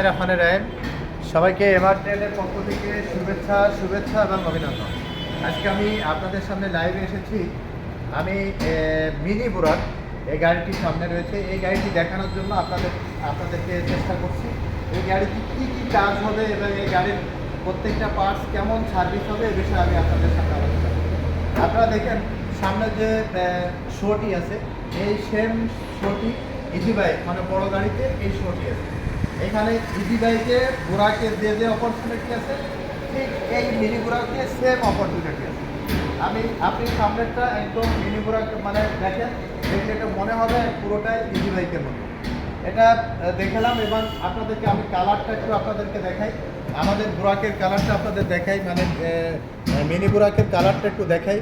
বিসমিল্লাহ রহমানের রাহিম। সবাইকে এমআর ট্রেনের পক্ষ থেকে শুভেচ্ছা শুভেচ্ছা এবং অভিনন্দন। আজকে আমি আপনাদের সামনে লাইভে এসেছি। আমি মিনি বুরাক এই গাড়িটি সামনে রয়েছে। এই গাড়িটি দেখানোর জন্য আপনাদের, আপনাদেরকে চেষ্টা করছি। এই গাড়িটি কী কী কাজ হবে এবং এই গাড়ির প্রত্যেকটা পার্টস কেমন সার্ভিস হবে এ বিষয়ে আমি আপনাদের সামনে আলোচনা। আপনারা দেখেন, সামনে যে শোটি আছে, এই সেম শোটি ইজি বাইক মানে বড় গাড়িতে এই শোটি আছে। এখানে ইজি বাইকে ঘোড়াকে যে যে অপরচুনিটি আছে, ঠিক এই মিনি ঘোড়াকে সেম অপরচুনিটি আছে। আমি, আপনি সামনেরটা একদম মিনি ঘোড়াকে মানে দেখেন, দেখলে এটা মনে হবে পুরোটাই বাইকের মতো এটা দেখালাম এবং আপনাদেরকে আমি কালারটা একটু আপনাদেরকে দেখাই। আমাদের বুরাকের কালারটা আপনাদের দেখাই মানে মিনি বুরাকের কালারটা একটু দেখাই।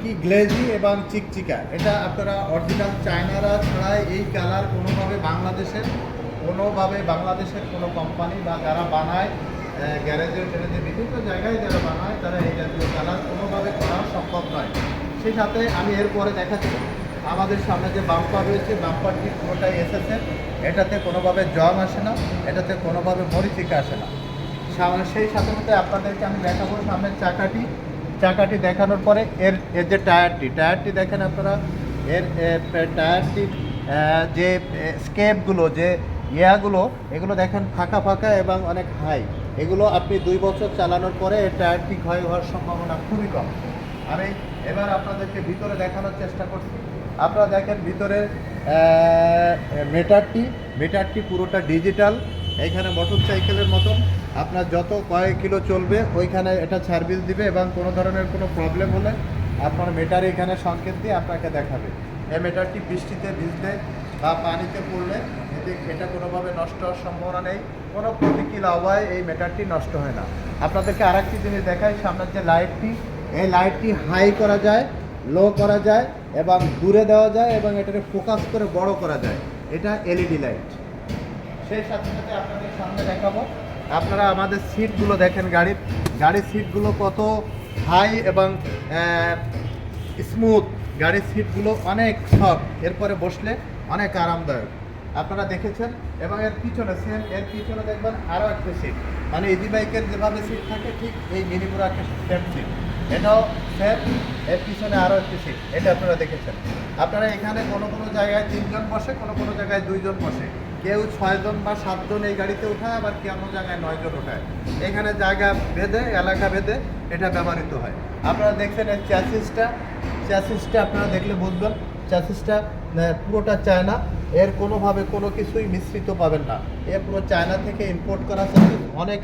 কি গ্লেজি এবং চিকচিকা। এটা আপনারা অরিজিনাল চায়নারা ছাড়াই এই কালার কোনোভাবে বাংলাদেশের কোনোভাবে বাংলাদেশের কোনো কোম্পানি বা যারা বানায় গ্যারেজে ট্যারেজে বিভিন্ন জায়গায় যারা বানায় তারা এই জাতীয় কালার কোনোভাবে করা সম্ভব নয়। সেই সাথে আমি এরপরে দেখাচ্ছি আমাদের সামনে যে বাম্পার রয়েছে বাম্পারটি পুরোটাই এসেছে এটাতে কোনোভাবে জং আসে না এটাতে কোনোভাবে মরিচিকা আসে না। সেই সাথে সাথে আপনাদেরকে আমি দেখাবো সামনের চাকাটি। চাকাটি দেখানোর পরে এর এর যে টায়ারটি টায়ারটি দেখেন আপনারা এর এ, টায়ারটি যে স্কেপগুলো যে ইয়াগুলো, এগুলো দেখেন ফাঁকা ফাঁকা এবং অনেক হাই এগুলো আপনি দুই বছর চালানোর পরে টায়ারটি ক্ষয় হওয়ার সম্ভাবনা খুবই কম। আমি এবার আপনাদেরকে ভিতরে দেখানোর চেষ্টা করছি। আপনারা দেখেন ভিতরে মিটারটি মিটারটি পুরোটা ডিজিটাল এইখানে মোটর সাইকেলের মতন। আপনার যত কয়েক কিলো চলবে, ওইখানে এটা সার্ভিস দিবে এবং কোনো ধরনের কোনো প্রবলেম হলে আপনার মিটার এখানে সংকেত দিয়ে আপনাকে দেখাবে। এই মিটারটি বৃষ্টিতে ভিজলে বা পানিতে পড়লে এতে এটা কোনোভাবে নষ্ট হওয়ার সম্ভাবনা নেই। কোনো প্রতিকূল আবহাওয়ায় এই মেটারটি নষ্ট হয় না। আপনাদেরকে আরেকটি জিনিস দেখাই, সামনের যে লাইটটি এই লাইটটি হাই করা যায় লো করা যায় এবং দূরে দেওয়া যায় এবং এটাকে ফোকাস করে বড় করা যায়। এটা এলইডি লাইট সেই সাথে সাথে আপনাদের সামনে দেখাবো। আপনারা আমাদের সিটগুলো দেখেন গাড়ির। গাড়ির সিটগুলো কত হাই এবং স্মুথ গাড়ির সিটগুলো অনেক সফট এরপরে বসলে অনেক আরামদায়ক। আপনারা দেখেছেন, এবং এর পিছনে সেম, এর পিছনে দেখবেন আরও একটা সিট মানে ইজি বাইকের যেভাবে সিট থাকে, ঠিক এই মিনি বুরাকের সেম সিট এটাও সেম এর পিছনে আরও একটি সিট এটা আপনারা দেখেছেন। আপনারা এখানে কোনো কোনো জায়গায় তিনজন বসে, কোনো কোনো জায়গায় দুইজন বসে। কেউ ছয়জন বা সাতজন এই গাড়িতে উঠায়, আবার কোনো জায়গায় নয়জন ওঠায় এখানে জায়গা ভেদে এলাকা ভেদে এটা ব্যবহৃত হয়। আপনারা দেখছেন এর চ্যাসিসটা চ্যাসিসটা আপনারা দেখলে বুঝবেন। চ্যাসিসটা পুরোটা চায়না। এর কোনোভাবে কোনো কিছুই মিশ্রিত পাবেন না। এ পুরো চায়না থেকে ইম্পোর্ট করা অনেক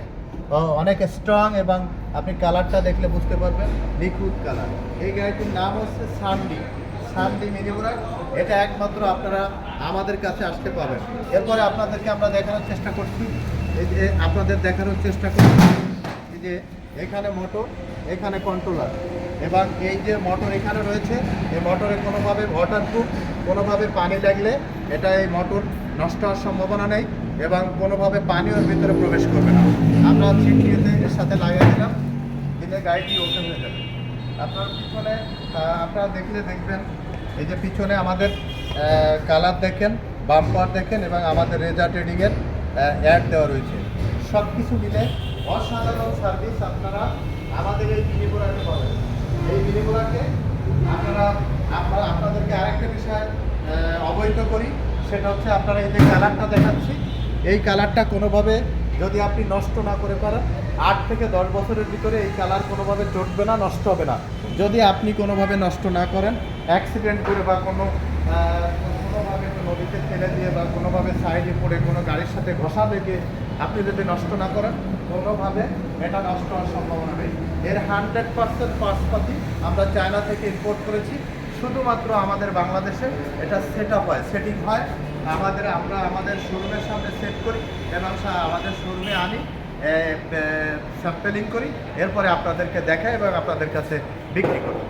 অনেক স্ট্রং এবং আপনি কালারটা দেখলে বুঝতে পারবেন লিকুইড কালার এই গাড়িটির নাম হচ্ছে সানডি সানডি মিনিমুরাক এটা একমাত্র আপনারা আমাদের কাছে আসতে পাবেন। এরপরে আপনাদেরকে আমরা দেখানোর চেষ্টা করছি। এই যে আপনাদের দেখানোর চেষ্টা করছি। যে এখানে মোটর, এখানে কন্ট্রোলার এবং এই যে মোটর এখানে রয়েছে, এই মোটরে কোনোভাবে ওয়াটারপ্রুফ কোনোভাবে পানি লাগলে এটা এই মোটর নষ্ট হওয়ার সম্ভাবনা নেই এবং কোনোভাবে পানি ওর ভিতরে প্রবেশ করবে না। আমরা ছিটিয়ে এর সাথে লাগিয়ে দিলাম, দিলে গাড়িটি ওপেন হয়ে যাবে। আপনার পিছনে আপনারা দেখলে দেখবেন, এই যে পিছনে আমাদের কালার দেখেন বাম্পার দেখেন এবং আমাদের রেজা ট্রেডিংয়ের অ্যাড দেওয়া রয়েছে। সব কিছু মিলে অসাধারণ সার্ভিস আপনারা আমাদের এই মিনিপুরাকে পাবেন এই মিনিপুরাকে আপনারা, আমরা আপনাদেরকে আরেকটা বিষয় অবহিত করি। সেটা হচ্ছে আপনারা এই যে কালারটা দেখাচ্ছি, এই কালারটা কোনোভাবে যদি আপনি নষ্ট না করে পারেন, আট থেকে দশ বছরের ভিতরে এই কালার কোনোভাবে চটবে না, নষ্ট হবে না। যদি আপনি কোনোভাবে নষ্ট না করেন অ্যাক্সিডেন্ট করে বা কোনো কোনোভাবে কোনো নদীতে ফেলে দিয়ে বা কোনোভাবে সাইডে পড়ে কোনো গাড়ির সাথে ঘষা লেগে আপনি যদি নষ্ট না করেন, কোনোভাবে এটা নষ্ট হওয়ার সম্ভাবনা নেই। এর হান্ড্রেড পার্সেন্ট পার্সপাতি আমরা চায়না থেকে ইম্পোর্ট করেছি। শুধুমাত্র আমাদের বাংলাদেশে এটা সেট আপ হয় সেটিং হয়। আমাদের, আমরা আমাদের শোরুমের সামনে সেট করি এবং আমাদের শোরুমে আনি স্যাম্পেলিং করি, এরপরে আপনাদেরকে দেখাই এবং আপনাদের কাছে বিক্রি করি।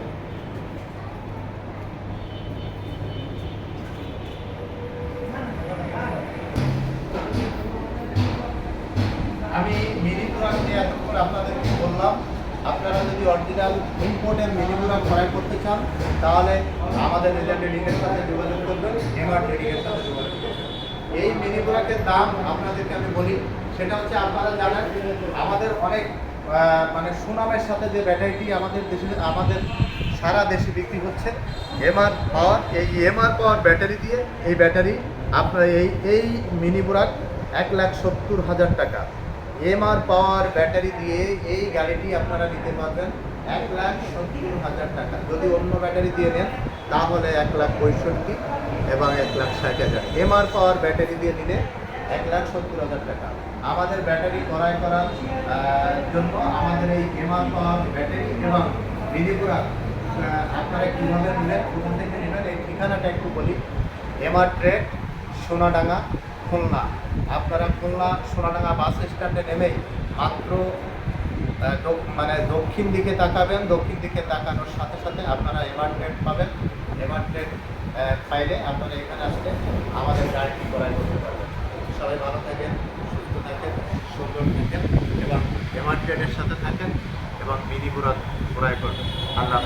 অরিজিনাল ইম্পোর্টের মিনি প্রোডাক্ট ক্রয় করতে চান, তাহলে আমাদের রেজা ট্রেডিংয়ের সাথে যোগাযোগ করবেন এমআর ট্রেডিংয়ের সাথে যোগাযোগ করবেন। এই মিনি প্রোডাক্টের দাম আপনাদেরকে আমি বলি, সেটা হচ্ছে আপনারা জানেন, আমাদের অনেক মানে সুনামের সাথে যে ব্যাটারিটি আমাদের দেশে, আমাদের সারা দেশে বিক্রি হচ্ছে এমআর পাওয়ার এই এমআর পাওয়ার ব্যাটারি দিয়ে এই ব্যাটারি আপনার এই এই মিনি বুরাক এক লাখ সত্তর হাজার টাকা। এমআর পাওয়ার ব্যাটারি দিয়ে এই গাড়িটি আপনারা নিতে পারবেন এক লাখ সত্তর হাজার টাকা। যদি অন্য ব্যাটারি দিয়ে নেন, তাহলে এক লাখ পঁয়ষট্টি এবং এক লাখ ষাট হাজার। এমআর পাওয়ার ব্যাটারি দিয়ে নিলে এক লাখ সত্তর হাজার টাকা। আমাদের ব্যাটারি ক্রয় করার জন্য আমাদের এই এমআর পাওয়ার ব্যাটারি এবং মিনিপুরা আপনারা কীভাবে নেবেন, কোথা থেকে নেবেন, এই ঠিকানাটা একটু বলি। MR trade Sonadanga, Khulna. আপনারা খুলনা সোনাডাঙ্গা বাস স্ট্যান্ডে নেমেই মাত্র মানে দক্ষিণ দিকে তাকাবেন, দক্ষিণ দিকে তাকানোর সাথে সাথে আপনারা এমআর ট্রেড পাবেন। এমআর ট্রেড পাইলে আপনারা এখানে আসলে আমাদের গাড়িটি ক্রয় করতে পারবেন। সবাই ভালো থাকেন, সুস্থ থাকেন, সুন্দর থাকেন এবং এমআর ট্রেডের সাথে থাকেন এবং মিনি বুড়া ক্রয় করবেন। আল্লাহ